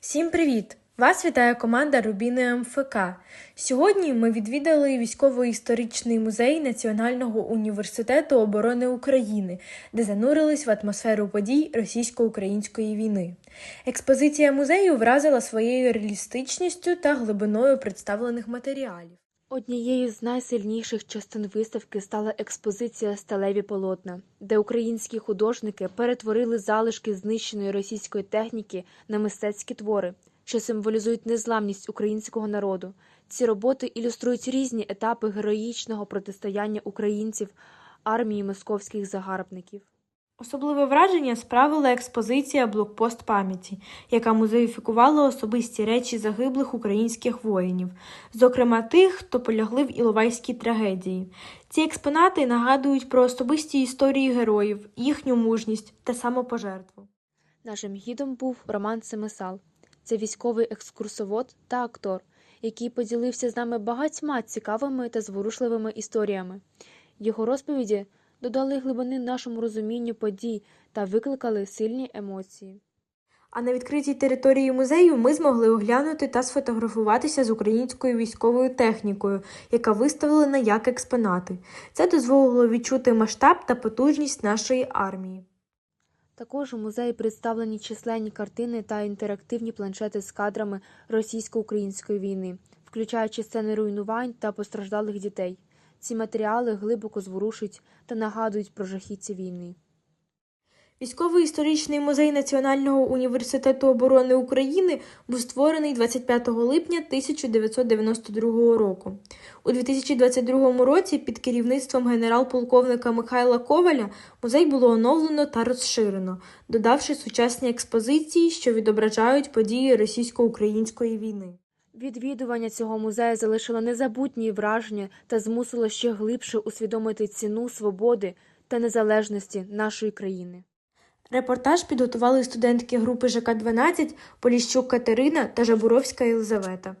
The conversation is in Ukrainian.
Всім привіт! Вас вітає команда Рубіни МФК. Сьогодні ми відвідали військово-історичний музей Національного університету оборони України, де занурились в атмосферу подій російсько-української війни. Експозиція музею вразила своєю реалістичністю та глибиною представлених матеріалів. Однією з найсильніших частин виставки стала експозиція Сталеві полотна, де українські художники перетворили залишки знищеної російської техніки на мистецькі твори, що символізують незламність українського народу. Ці роботи ілюструють різні етапи героїчного протистояння українців армії московських загарбників. Особливе враження справила експозиція Блокпост пам'яті, яка музеїфікувала особисті речі загиблих українських воїнів, зокрема тих, хто полягли в Іловайській трагедії. Ці експонати нагадують про особисті історії героїв, їхню мужність та самопожертву. Нашим гідом був Роман Семисал. Це військовий екскурсовод та актор, який поділився з нами багатьма цікавими та зворушливими історіями. Його розповіді додали глибини нашому розумінню подій та викликали сильні емоції. А на відкритій території музею ми змогли оглянути та сфотографуватися з українською військовою технікою, яка виставлена як експонати. Це дозволило відчути масштаб та потужність нашої армії. Також у музеї представлені численні картини та інтерактивні планшети з кадрами російсько-української війни, включаючи сцени руйнувань та постраждалих дітей. Ці матеріали глибоко зворушують та нагадують про жахіття війни. Військово-історичний музей Національного університету оборони України був створений 25 липня 1992 року. У 2022 році під керівництвом генерал-полковника Михайла Коваля музей було оновлено та розширено, додавши сучасні експозиції, що відображають події російсько-української війни. Відвідування цього музею залишило незабутні враження та змусило ще глибше усвідомити ціну свободи та незалежності нашої країни. Репортаж підготували студентки групи ЖК-12 Поліщук Катерина та Жабуровська Єлизавета.